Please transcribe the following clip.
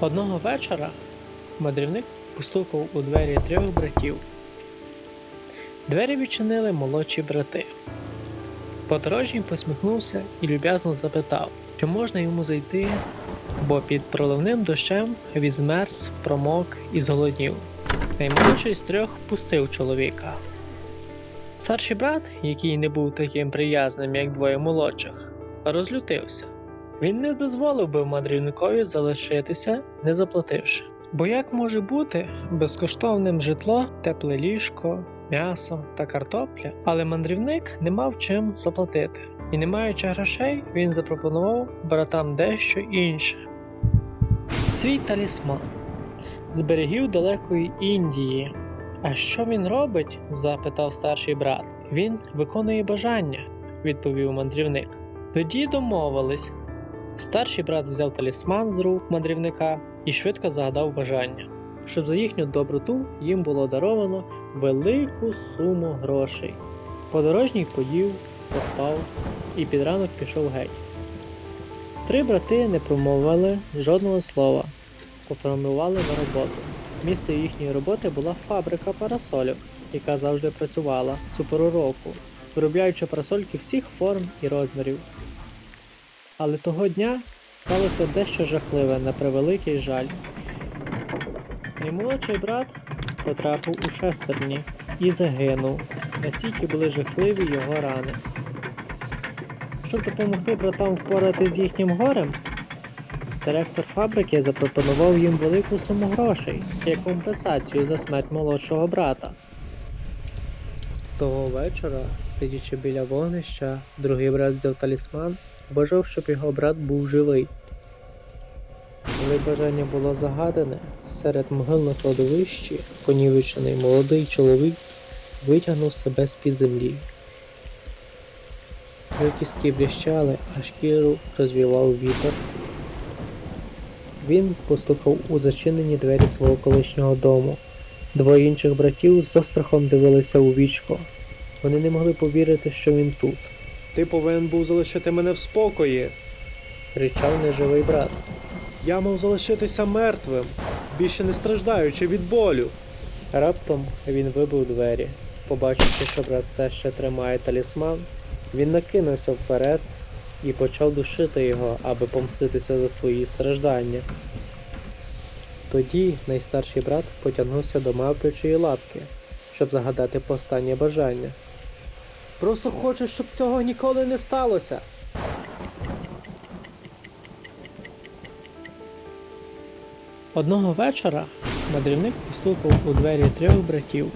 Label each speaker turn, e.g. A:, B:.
A: Одного вечора мандрівник постукав у двері трьох братів. Двері відчинили молодші брати. Подорожній посміхнувся і люб'язно запитав, чи можна йому зайти, бо під проливним дощем він змерз, промок і зголоднів. Наймолодший з трьох пустив чоловіка. Старший брат, який не був таким приязним, як двоє молодших, розлютився. Він не дозволив би мандрівникові залишитися, не заплативши. Бо як може бути безкоштовним житло, тепле ліжко, м'ясо та картопля, але мандрівник не мав чим заплатити. І не маючи грошей, він запропонував братам дещо інше. Свій талісман з берегів далекої Індії. А що він робить? запитав старший брат. Він виконує бажання, відповів мандрівник. Тоді домовились. Старший брат взяв талісман з рук мандрівника і швидко загадав бажання, щоб за їхню доброту їм було даровано велику суму грошей. Подорожній поїв, поспав і під ранок пішов геть. Три брати не промовили жодного слова, попрямували на роботу. Місцем їхньої роботи була фабрика парасольок, яка завжди працювала в цю пору року, виробляючи парасольки всіх форм і розмірів. Але того дня сталося дещо жахливе на превеликий жаль. Наймолодший брат потрапив у шестерні і загинув, настільки були жахливі його рани. Щоб допомогти братам впоратись з їхнім горем, директор фабрики запропонував їм велику суму грошей як компенсацію за смерть молодшого брата. Того вечора, сидячи біля вогнища, другий брат взяв талісман бажав, щоб його брат був живий. Коли бажання було загадане, серед могил на кладовищі понівечений молодий чоловік витягнув себе з-під землі. Його кістки блищали, а шкіру розвівав вітер. Він постукав у зачинені двері свого колишнього дому. Двоє інших братів з острахом дивилися у вічко. Вони не могли повірити, що він тут.
B: Ти повинен був залишити мене в спокої.
A: кричав неживий брат.
B: Я мав залишитися мертвим, більше не страждаючи від болю.
A: Раптом він вибив двері. Побачивши, що брат все ще тримає талісман, він накинувся вперед і почав душити його, аби помститися за свої страждання. Тоді найстарший брат потягнувся до мавпичої лапки, щоб загадати останнє бажання.
B: Просто хочу, щоб цього ніколи не сталося.
A: Одного вечора мандрівник постукав у двері трьох братів.